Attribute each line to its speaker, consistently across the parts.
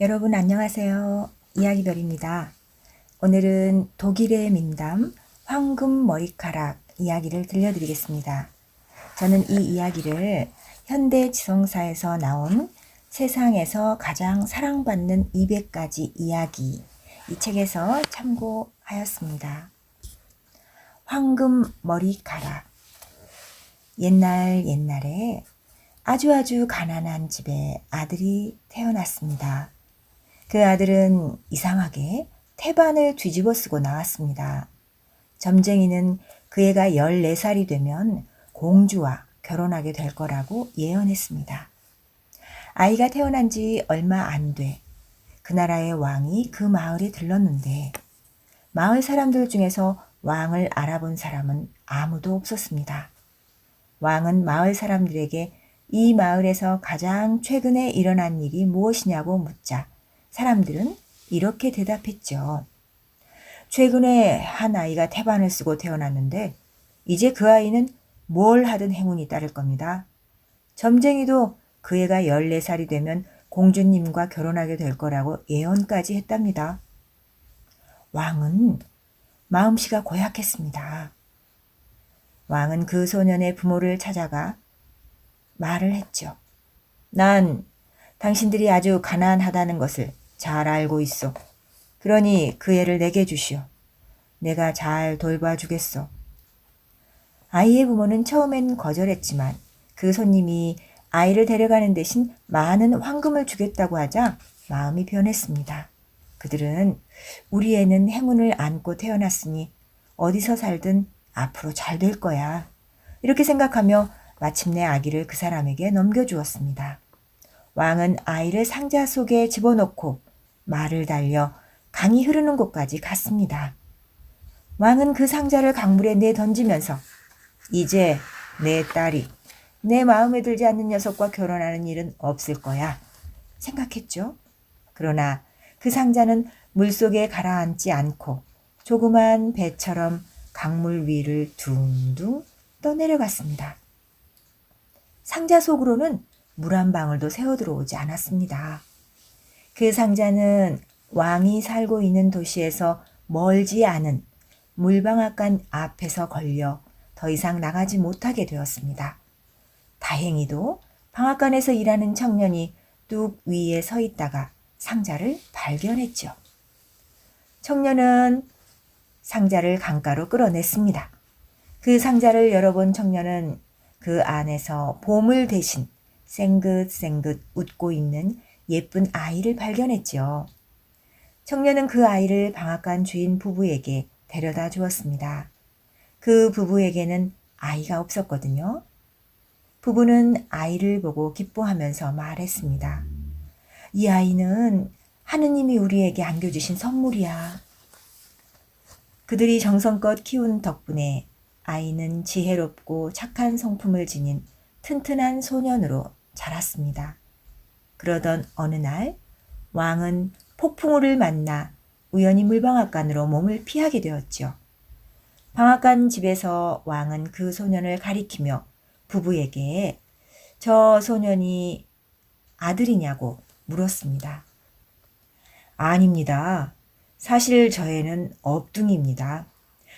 Speaker 1: 여러분 안녕하세요. 이야기별입니다. 오늘은 독일의 민담 황금 머리카락 이야기를 들려드리겠습니다. 저는 이 이야기를 현대 지성사에서 나온 세상에서 가장 사랑받는 200가지 이야기 이 책에서 참고하였습니다. 황금 머리카락 옛날 옛날에 아주 아주 가난한 집에 아들이 태어났습니다. 그 아들은 이상하게 태반을 뒤집어 쓰고 나왔습니다. 점쟁이는 그 애가 14살이 되면 공주와 결혼하게 될 거라고 예언했습니다. 아이가 태어난 지 얼마 안 돼. 그 나라의 왕이 그 마을에 들렀는데 마을 사람들 중에서 왕을 알아본 사람은 아무도 없었습니다. 왕은 마을 사람들에게 이 마을에서 가장 최근에 일어난 일이 무엇이냐고 묻자 사람들은 이렇게 대답했죠. 최근에 한 아이가 태반을 쓰고 태어났는데 이제 그 아이는 뭘 하든 행운이 따를 겁니다. 점쟁이도 그 애가 14살이 되면 공주님과 결혼하게 될 거라고 예언까지 했답니다. 왕은 마음씨가 고약했습니다. 왕은 그 소년의 부모를 찾아가 말을 했죠. 난 당신들이 아주 가난하다는 것을 잘 알고 있어. 그러니 그 애를 내게 주시오. 내가 잘 돌봐주겠어. 아이의 부모는 처음엔 거절했지만 그 손님이 아이를 데려가는 대신 많은 황금을 주겠다고 하자 마음이 변했습니다. 그들은 우리 애는 행운을 안고 태어났으니 어디서 살든 앞으로 잘 될 거야. 이렇게 생각하며 마침내 아기를 그 사람에게 넘겨주었습니다. 왕은 아이를 상자 속에 집어넣고 말을 달려 강이 흐르는 곳까지 갔습니다. 왕은 그 상자를 강물에 내 던지면서 이제 내 딸이 내 마음에 들지 않는 녀석과 결혼하는 일은 없을 거야 생각했죠. 그러나 그 상자는 물속에 가라앉지 않고 조그만 배처럼 강물 위를 둥둥 떠내려갔습니다. 상자 속으로는 물 한 방울도 새어 들어오지 않았습니다. 그 상자는 왕이 살고 있는 도시에서 멀지 않은 물방앗간 앞에서 걸려 더 이상 나가지 못하게 되었습니다. 다행히도 방앗간에서 일하는 청년이 뚝 위에 서 있다가 상자를 발견했죠. 청년은 상자를 강가로 끌어냈습니다. 그 상자를 열어본 청년은 그 안에서 보물 대신 생긋생긋 웃고 있는 예쁜 아이를 발견했죠. 청년은 그 아이를 방앗간 주인 부부에게 데려다 주었습니다. 그 부부에게는 아이가 없었거든요. 부부는 아이를 보고 기뻐하면서 말했습니다. 이 아이는 하느님이 우리에게 안겨주신 선물이야. 그들이 정성껏 키운 덕분에 아이는 지혜롭고 착한 성품을 지닌 튼튼한 소년으로 자랐습니다. 그러던 어느 날 왕은 폭풍우를 만나 우연히 물방앗간으로 몸을 피하게 되었죠. 방앗간 집에서 왕은 그 소년을 가리키며 부부에게 저 소년이 아들이냐고 물었습니다. 아닙니다. 사실 저애는 업둥입니다.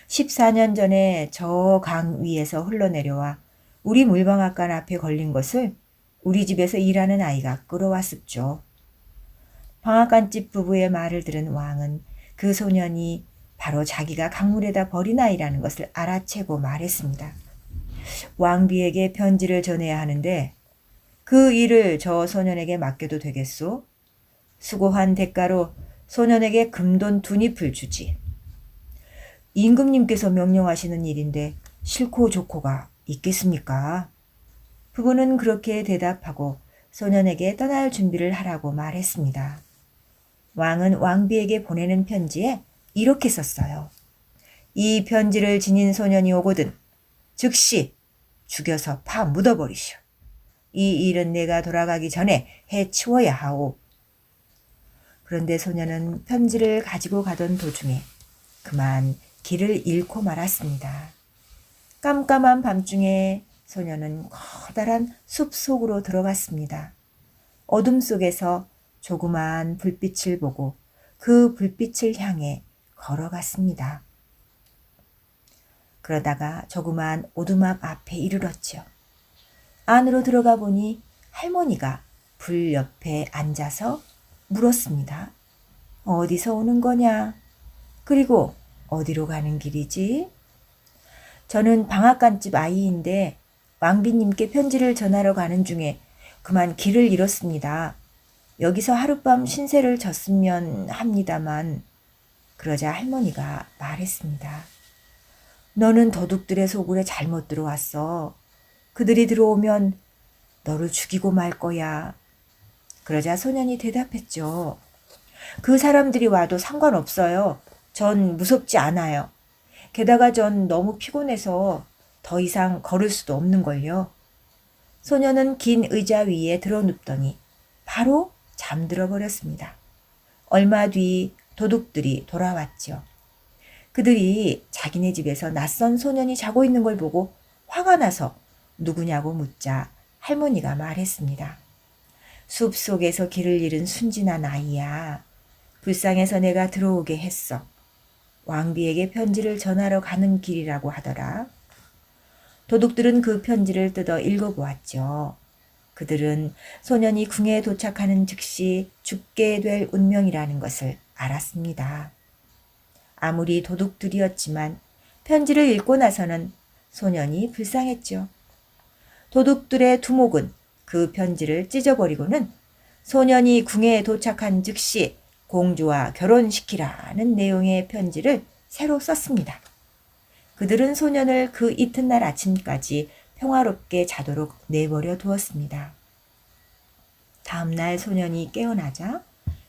Speaker 1: 14년 전에 저 강 위에서 흘러내려와 우리 물방앗간 앞에 걸린 것을 우리 집에서 일하는 아이가 끌어왔었죠. 방앗간집 부부의 말을 들은 왕은 그 소년이 바로 자기가 강물에다 버린 아이라는 것을 알아채고 말했습니다. 왕비에게 편지를 전해야 하는데 그 일을 저 소년에게 맡겨도 되겠소? 수고한 대가로 소년에게 금돈 두 잎을 주지. 임금님께서 명령하시는 일인데 싫고 좋고가 있겠습니까? 부부는 그렇게 대답하고 소년에게 떠날 준비를 하라고 말했습니다. 왕은 왕비에게 보내는 편지에 이렇게 썼어요. 이 편지를 지닌 소년이 오거든 즉시 죽여서 파 묻어버리시오. 이 일은 내가 돌아가기 전에 해치워야 하오. 그런데 소년은 편지를 가지고 가던 도중에 그만 길을 잃고 말았습니다. 깜깜한 밤중에 소년은 커다란 숲 속으로 들어갔습니다. 어둠 속에서 조그만 불빛을 보고 그 불빛을 향해 걸어갔습니다. 그러다가 조그만 오두막 앞에 이르렀지요. 안으로 들어가 보니 할머니가 불 옆에 앉아서 물었습니다. 어디서 오는 거냐? 그리고 어디로 가는 길이지? 저는 방앗간집 아이인데 왕비님께 편지를 전하러 가는 중에 그만 길을 잃었습니다. 여기서 하룻밤 신세를 졌으면 합니다만 그러자 할머니가 말했습니다. 너는 도둑들의 소굴에 잘못 들어왔어. 그들이 들어오면 너를 죽이고 말 거야. 그러자 소년이 대답했죠. 그 사람들이 와도 상관없어요. 전 무섭지 않아요. 게다가 전 너무 피곤해서 더 이상 걸을 수도 없는 걸요. 소년은 긴 의자 위에 들어눕더니 바로 잠들어 버렸습니다. 얼마 뒤 도둑들이 돌아왔죠. 그들이 자기네 집에서 낯선 소년이 자고 있는 걸 보고 화가 나서 누구냐고 묻자 할머니가 말했습니다. 숲 속에서 길을 잃은 순진한 아이야. 불쌍해서 내가 들어오게 했어. 왕비에게 편지를 전하러 가는 길이라고 하더라. 도둑들은 그 편지를 뜯어 읽어보았죠. 그들은 소년이 궁에 도착하는 즉시 죽게 될 운명이라는 것을 알았습니다. 아무리 도둑들이었지만 편지를 읽고 나서는 소년이 불쌍했죠. 도둑들의 두목은 그 편지를 찢어버리고는 소년이 궁에 도착한 즉시 공주와 결혼시키라는 내용의 편지를 새로 썼습니다. 그들은 소년을 그 이튿날 아침까지 평화롭게 자도록 내버려 두었습니다. 다음날 소년이 깨어나자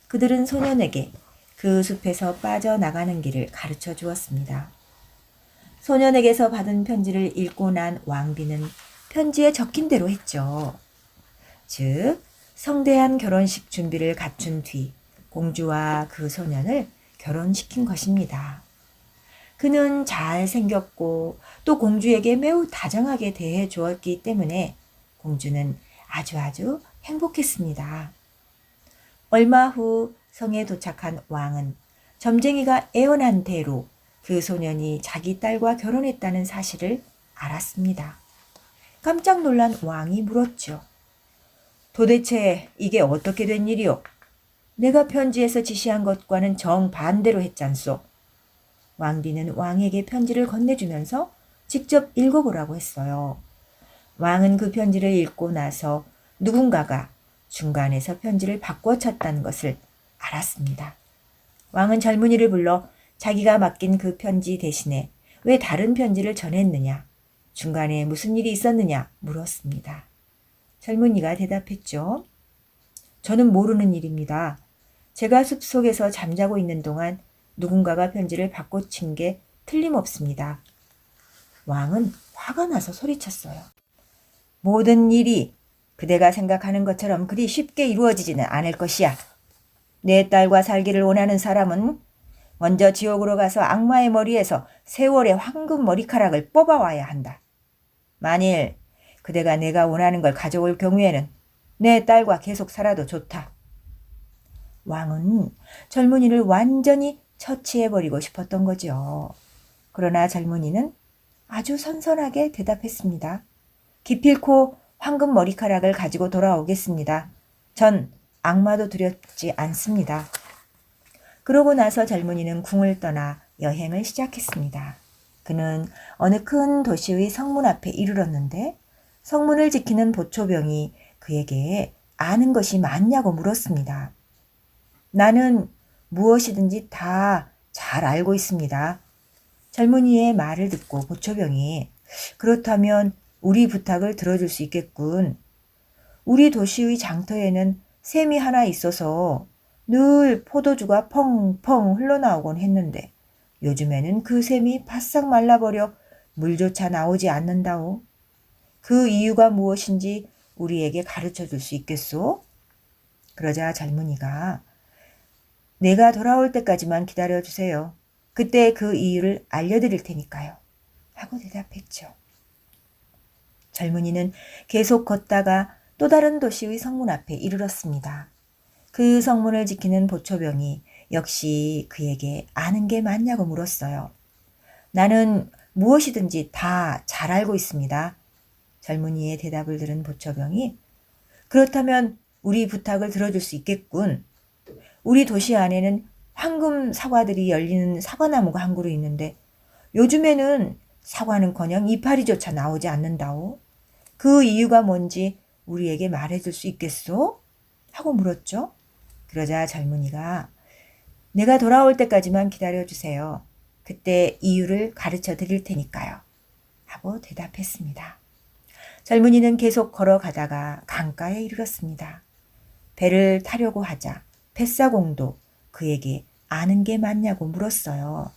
Speaker 1: 그들은 소년에게 그 숲에서 빠져나가는 길을 가르쳐 주었습니다. 소년에게서 받은 편지를 읽고 난 왕비는 편지에 적힌 대로 했죠. 즉, 성대한 결혼식 준비를 갖춘 뒤 공주와 그 소년을 결혼시킨 것입니다. 그는 잘생겼고 또 공주에게 매우 다정하게 대해 주었기 때문에 공주는 아주 아주 행복했습니다. 얼마 후 성에 도착한 왕은 점쟁이가 애원한 대로 그 소년이 자기 딸과 결혼했다는 사실을 알았습니다. 깜짝 놀란 왕이 물었죠. 도대체 이게 어떻게 된 일이오? 내가 편지에서 지시한 것과는 정반대로 했잖소. 왕비는 왕에게 편지를 건네주면서 직접 읽어보라고 했어요. 왕은 그 편지를 읽고 나서 누군가가 중간에서 편지를 바꿔 쳤다는 것을 알았습니다. 왕은 젊은이를 불러 자기가 맡긴 그 편지 대신에 왜 다른 편지를 전했느냐, 중간에 무슨 일이 있었느냐 물었습니다. 젊은이가 대답했죠. 저는 모르는 일입니다. 제가 숲속에서 잠자고 있는 동안 누군가가 편지를 바꿔친 게 틀림없습니다. 왕은 화가 나서 소리쳤어요. 모든 일이 그대가 생각하는 것처럼 그리 쉽게 이루어지지는 않을 것이야. 내 딸과 살기를 원하는 사람은 먼저 지옥으로 가서 악마의 머리에서 세월의 황금 머리카락을 뽑아와야 한다. 만일 그대가 내가 원하는 걸 가져올 경우에는 내 딸과 계속 살아도 좋다. 왕은 젊은이를 완전히 처치해버리고 싶었던 거죠. 그러나 젊은이는 아주 선선하게 대답했습니다. 기필코 황금 머리카락을 가지고 돌아오겠습니다. 전 악마도 두렵지 않습니다. 그러고 나서 젊은이는 궁을 떠나 여행을 시작했습니다. 그는 어느 큰 도시의 성문 앞에 이르렀는데 성문을 지키는 보초병이 그에게 아는 것이 많냐고 물었습니다. 나는 무엇이든지 다 잘 알고 있습니다. 젊은이의 말을 듣고 보초병이 그렇다면 우리 부탁을 들어줄 수 있겠군. 우리 도시의 장터에는 샘이 하나 있어서 늘 포도주가 펑펑 흘러나오곤 했는데 요즘에는 그 샘이 바싹 말라버려 물조차 나오지 않는다오. 그 이유가 무엇인지 우리에게 가르쳐 줄 수 있겠소? 그러자 젊은이가 내가 돌아올 때까지만 기다려 주세요. 그때 그 이유를 알려드릴 테니까요. 하고 대답했죠. 젊은이는 계속 걷다가 또 다른 도시의 성문 앞에 이르렀습니다. 그 성문을 지키는 보초병이 역시 그에게 아는 게 맞냐고 물었어요. 나는 무엇이든지 다 잘 알고 있습니다. 젊은이의 대답을 들은 보초병이 그렇다면 우리 부탁을 들어줄 수 있겠군. 우리 도시 안에는 황금 사과들이 열리는 사과나무가 한 그루 있는데 요즘에는 사과는커녕 이파리조차 나오지 않는다오. 그 이유가 뭔지 우리에게 말해줄 수 있겠소? 하고 물었죠. 그러자 젊은이가 내가 돌아올 때까지만 기다려주세요. 그때 이유를 가르쳐 드릴 테니까요. 하고 대답했습니다. 젊은이는 계속 걸어가다가 강가에 이르렀습니다. 배를 타려고 하자 뱃사공도 그에게 아는 게 맞냐고 물었어요.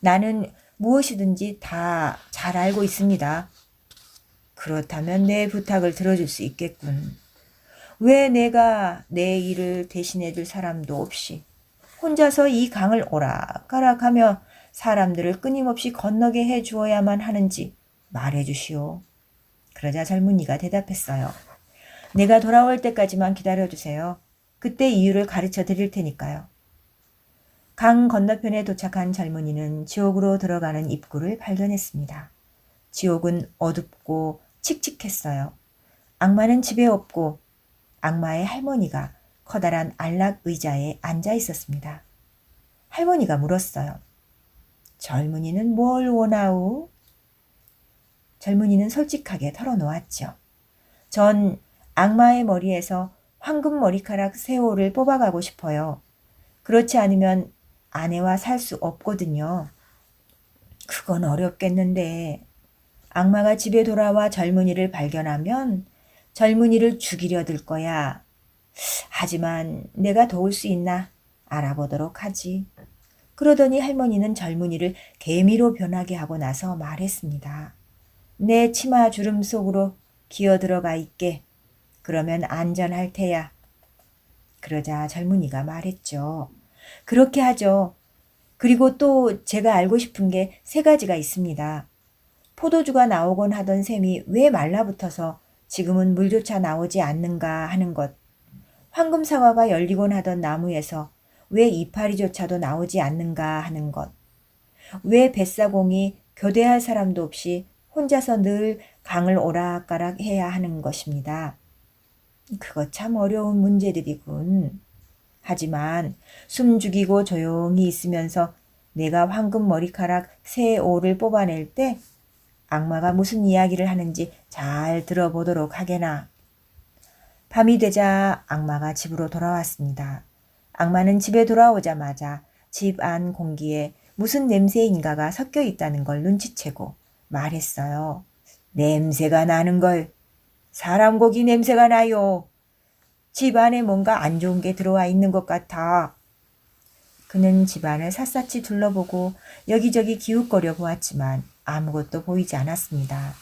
Speaker 1: 나는 무엇이든지 다 잘 알고 있습니다. 그렇다면 내 부탁을 들어줄 수 있겠군. 왜 내가 내 일을 대신해 줄 사람도 없이 혼자서 이 강을 오락가락하며 사람들을 끊임없이 건너게 해 주어야만 하는지 말해 주시오. 그러자 젊은이가 대답했어요. 내가 돌아올 때까지만 기다려 주세요. 그때 이유를 가르쳐 드릴 테니까요. 강 건너편에 도착한 젊은이는 지옥으로 들어가는 입구를 발견했습니다. 지옥은 어둡고 칙칙했어요. 악마는 집에 없고 악마의 할머니가 커다란 안락 의자에 앉아 있었습니다. 할머니가 물었어요. 젊은이는 뭘 원하오? 젊은이는 솔직하게 털어놓았죠. 전 악마의 머리에서 황금 머리카락 세호를 뽑아가고 싶어요. 그렇지 않으면 아내와 살 수 없거든요. 그건 어렵겠는데 악마가 집에 돌아와 젊은이를 발견하면 젊은이를 죽이려 들 거야. 하지만 내가 도울 수 있나 알아보도록 하지. 그러더니 할머니는 젊은이를 개미로 변하게 하고 나서 말했습니다. 내 치마 주름 속으로 기어 들어가 있게. 그러면 안전할 테야. 그러자 젊은이가 말했죠. 그렇게 하죠. 그리고 또 제가 알고 싶은 게 세 가지가 있습니다. 포도주가 나오곤 하던 샘이 왜 말라붙어서 지금은 물조차 나오지 않는가 하는 것. 황금 사과가 열리곤 하던 나무에서 왜 이파리조차도 나오지 않는가 하는 것. 왜 뱃사공이 교대할 사람도 없이 혼자서 늘 강을 오락가락 해야 하는 것입니다. 그거 참 어려운 문제들이군. 하지만 숨 죽이고 조용히 있으면서 내가 황금 머리카락 새 오를 뽑아낼 때 악마가 무슨 이야기를 하는지 잘 들어보도록 하게나. 밤이 되자 악마가 집으로 돌아왔습니다. 악마는 집에 돌아오자마자 집 안 공기에 무슨 냄새인가가 섞여 있다는 걸 눈치채고 말했어요. 냄새가 나는 걸. 사람 고기 냄새가 나요. 집 안에 뭔가 안 좋은 게 들어와 있는 것 같아. 그는 집안을 샅샅이 둘러보고 여기저기 기웃거려 보았지만 아무것도 보이지 않았습니다.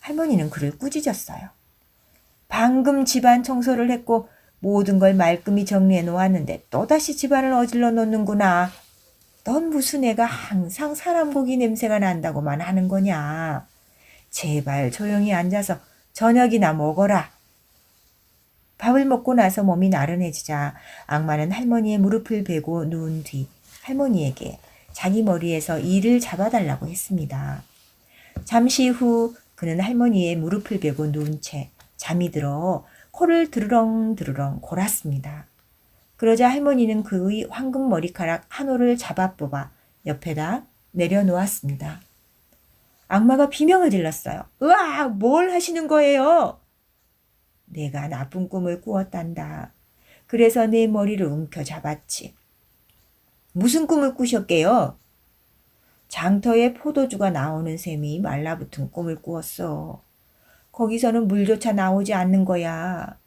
Speaker 1: 할머니는 그를 꾸짖었어요. 방금 집안 청소를 했고 모든 걸 말끔히 정리해 놓았는데 또다시 집안을 어질러 놓는구나. 넌 무슨 애가 항상 사람 고기 냄새가 난다고만 하는 거냐. 제발 조용히 앉아서 저녁이나 먹어라. 밥을 먹고 나서 몸이 나른해지자 악마는 할머니의 무릎을 베고 누운 뒤 할머니에게 자기 머리에서 이를 잡아달라고 했습니다. 잠시 후 그는 할머니의 무릎을 베고 누운 채 잠이 들어 코를 드르렁 드르렁 골았습니다. 그러자 할머니는 그의 황금 머리카락 한 올을 잡아 뽑아 옆에다 내려놓았습니다. 악마가 비명을 질렀어요. 으아! 뭘 하시는 거예요? 내가 나쁜 꿈을 꾸었단다. 그래서 내 머리를 움켜 잡았지. 무슨 꿈을 꾸셨게요? 장터에 포도주가 나오는 셈이 말라붙은 꿈을 꾸었어. 거기서는 물조차 나오지 않는 거야.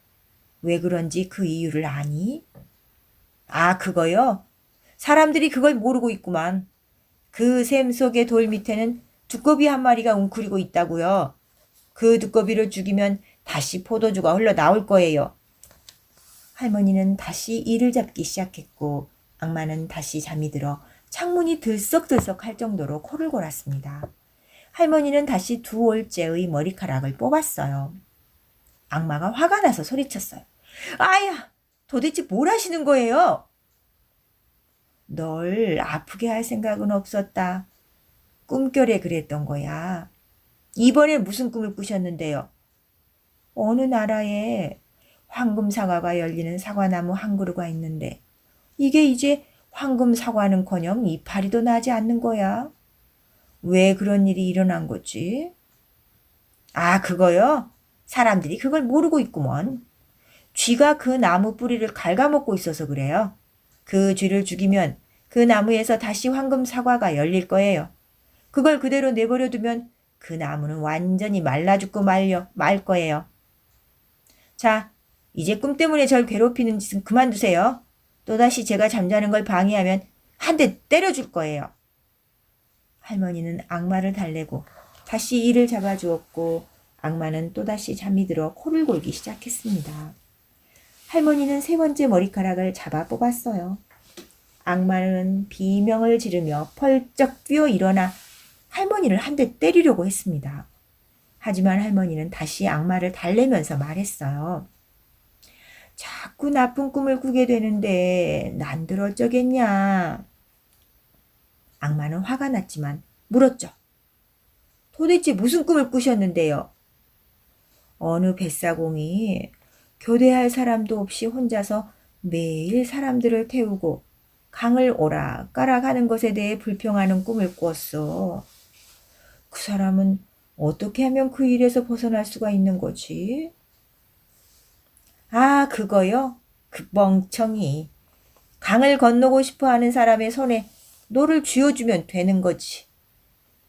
Speaker 1: 왜 그런지 그 이유를 아니? 아, 그거요? 사람들이 그걸 모르고 있구만. 그 샘 속의 돌 밑에는 두꺼비 한 마리가 웅크리고 있다고요. 그 두꺼비를 죽이면 다시 포도주가 흘러 나올 거예요. 할머니는 다시 이를 잡기 시작했고 악마는 다시 잠이 들어 창문이 들썩들썩 할 정도로 코를 골았습니다. 할머니는 다시 두 올째의 머리카락을 뽑았어요. 악마가 화가 나서 소리쳤어요. 아야! 도대체 뭘 하시는 거예요? 널 아프게 할 생각은 없었다. 꿈결에 그랬던 거야. 이번에 무슨 꿈을 꾸셨는데요? 어느 나라에 황금 사과가 열리는 사과나무 한 그루가 있는데 이게 이제 황금 사과는커녕 이파리도 나지 않는 거야. 왜 그런 일이 일어난 거지? 아, 그거요? 사람들이 그걸 모르고 있구먼. 쥐가 그 나무 뿌리를 갉아먹고 있어서 그래요. 그 쥐를 죽이면 그 나무에서 다시 황금 사과가 열릴 거예요. 그걸 그대로 내버려 두면 그 나무는 완전히 말라 죽고 말려 말 거예요. 자, 이제 꿈 때문에 절 괴롭히는 짓은 그만두세요. 또다시 제가 잠자는 걸 방해하면 한 대 때려줄 거예요. 할머니는 악마를 달래고 다시 이를 잡아주었고 악마는 또다시 잠이 들어 코를 골기 시작했습니다. 할머니는 세 번째 머리카락을 잡아 뽑았어요. 악마는 비명을 지르며 펄쩍 뛰어 일어나 할머니를 한 대 때리려고 했습니다. 하지만 할머니는 다시 악마를 달래면서 말했어요. 자꾸 나쁜 꿈을 꾸게 되는데 난들 어쩌겠냐. 악마는 화가 났지만 물었죠. 도대체 무슨 꿈을 꾸셨는데요? 어느 뱃사공이 교대할 사람도 없이 혼자서 매일 사람들을 태우고 강을 오락가락 하는 것에 대해 불평하는 꿈을 꾸었어. 그 사람은 어떻게 하면 그 일에서 벗어날 수가 있는 거지? 아, 그거요? 그 멍청이. 강을 건너고 싶어 하는 사람의 손에 노를 쥐어주면 되는 거지.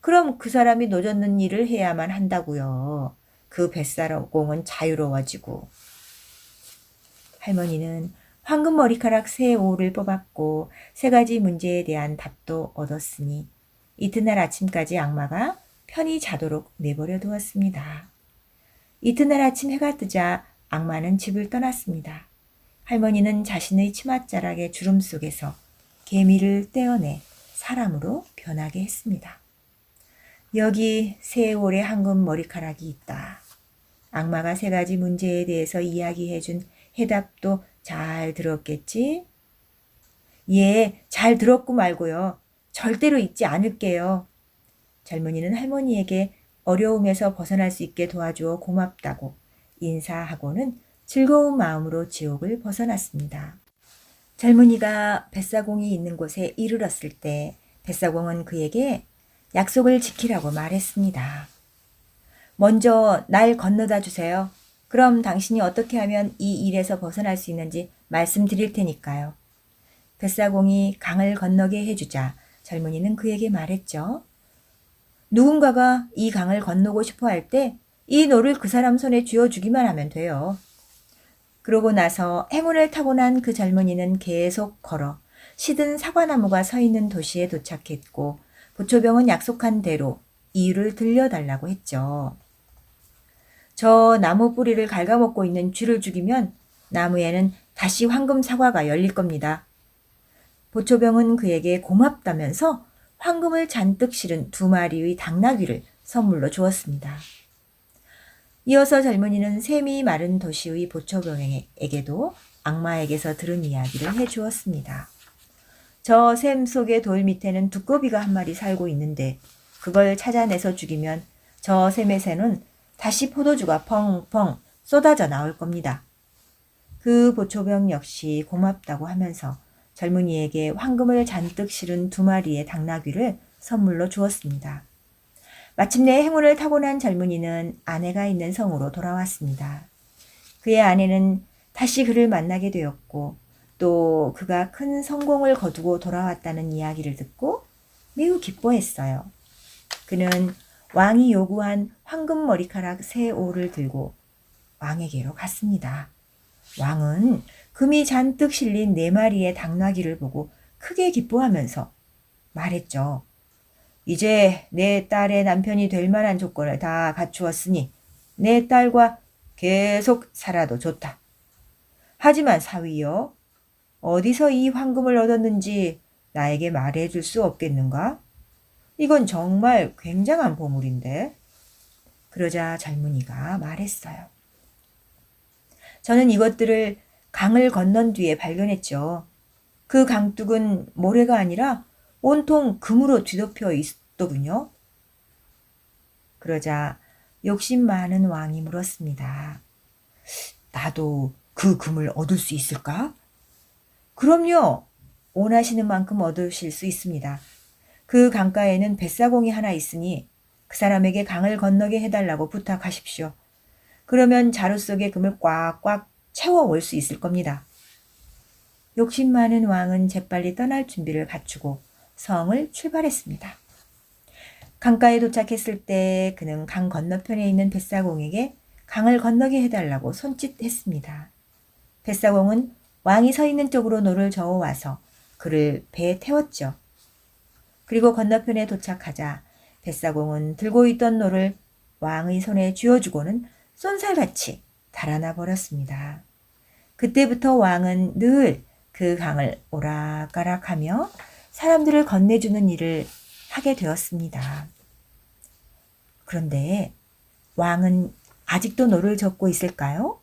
Speaker 1: 그럼 그 사람이 노젓는 일을 해야만 한다고요. 그 뱃사공은 자유로워지고. 할머니는 황금 머리카락 새 오를 뽑았고 세 가지 문제에 대한 답도 얻었으니 이튿날 아침까지 악마가 편히 자도록 내버려 두었습니다. 이튿날 아침 해가 뜨자 악마는 집을 떠났습니다. 할머니는 자신의 치맛자락의 주름 속에서 개미를 떼어내 사람으로 변하게 했습니다. 여기 세월의 황금 머리카락이 있다. 악마가 세 가지 문제에 대해서 이야기해준 해답도 잘 들었겠지? 예, 잘 들었고 말고요. 절대로 잊지 않을게요. 젊은이는 할머니에게 어려움에서 벗어날 수 있게 도와주어 고맙다고 인사하고는 즐거운 마음으로 지옥을 벗어났습니다. 젊은이가 뱃사공이 있는 곳에 이르렀을 때 뱃사공은 그에게 약속을 지키라고 말했습니다. 먼저 날 건너다 주세요. 그럼 당신이 어떻게 하면 이 일에서 벗어날 수 있는지 말씀드릴 테니까요. 뱃사공이 강을 건너게 해주자 젊은이는 그에게 말했죠. 누군가가 이 강을 건너고 싶어 할 때 이 노를 그 사람 손에 쥐어주기만 하면 돼요. 그러고 나서 행운을 타고난 그 젊은이는 계속 걸어 시든 사과나무가 서 있는 도시에 도착했고 부초병은 약속한 대로 이유를 들려달라고 했죠. 저 나무 뿌리를 갉아먹고 있는 쥐를 죽이면 나무에는 다시 황금 사과가 열릴 겁니다. 보초병은 그에게 고맙다면서 황금을 잔뜩 실은 두 마리의 당나귀를 선물로 주었습니다. 이어서 젊은이는 샘이 마른 도시의 보초병에게도 악마에게서 들은 이야기를 해 주었습니다. 저 샘 속의 돌 밑에는 두꺼비가 한 마리 살고 있는데 그걸 찾아내서 죽이면 저 샘의 새는 다시 포도주가 펑펑 쏟아져 나올 겁니다. 그 보초병 역시 고맙다고 하면서 젊은이에게 황금을 잔뜩 실은 두 마리의 당나귀를 선물로 주었습니다. 마침내 행운을 타고난 젊은이는 아내가 있는 성으로 돌아왔습니다. 그의 아내는 다시 그를 만나게 되었고 또 그가 큰 성공을 거두고 돌아왔다는 이야기를 듣고 매우 기뻐했어요. 그는 왕이 요구한 황금 머리카락 새 오를 들고 왕에게로 갔습니다. 왕은 금이 잔뜩 실린 네 마리의 당나귀를 보고 크게 기뻐하면서 말했죠. 이제 내 딸의 남편이 될 만한 조건을 다 갖추었으니 내 딸과 계속 살아도 좋다. 하지만 사위여, 어디서 이 황금을 얻었는지 나에게 말해 줄 수 없겠는가? 이건 정말 굉장한 보물인데. 그러자 젊은이가 말했어요. 저는 이것들을 강을 건넌 뒤에 발견했죠. 그 강둑은 모래가 아니라 온통 금으로 뒤덮여 있더군요. 그러자 욕심 많은 왕이 물었습니다. 나도 그 금을 얻을 수 있을까? 그럼요. 원하시는 만큼 얻으실 수 있습니다. 그 강가에는 뱃사공이 하나 있으니 그 사람에게 강을 건너게 해달라고 부탁하십시오. 그러면 자루 속에 금을 꽉꽉 채워올 수 있을 겁니다. 욕심 많은 왕은 재빨리 떠날 준비를 갖추고 성을 출발했습니다. 강가에 도착했을 때 그는 강 건너편에 있는 뱃사공에게 강을 건너게 해달라고 손짓했습니다. 뱃사공은 왕이 서 있는 쪽으로 노를 저어와서 그를 배에 태웠죠. 그리고 건너편에 도착하자 뱃사공은 들고 있던 노를 왕의 손에 쥐어주고는 쏜살같이 달아나 버렸습니다. 그때부터 왕은 늘 그 강을 오락가락하며 사람들을 건네주는 일을 하게 되었습니다. 그런데 왕은 아직도 노를 젓고 있을까요?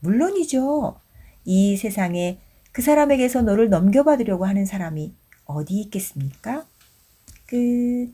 Speaker 1: 물론이죠. 이 세상에 그 사람에게서 노를 넘겨받으려고 하는 사람이 어디 있겠습니까? 끝.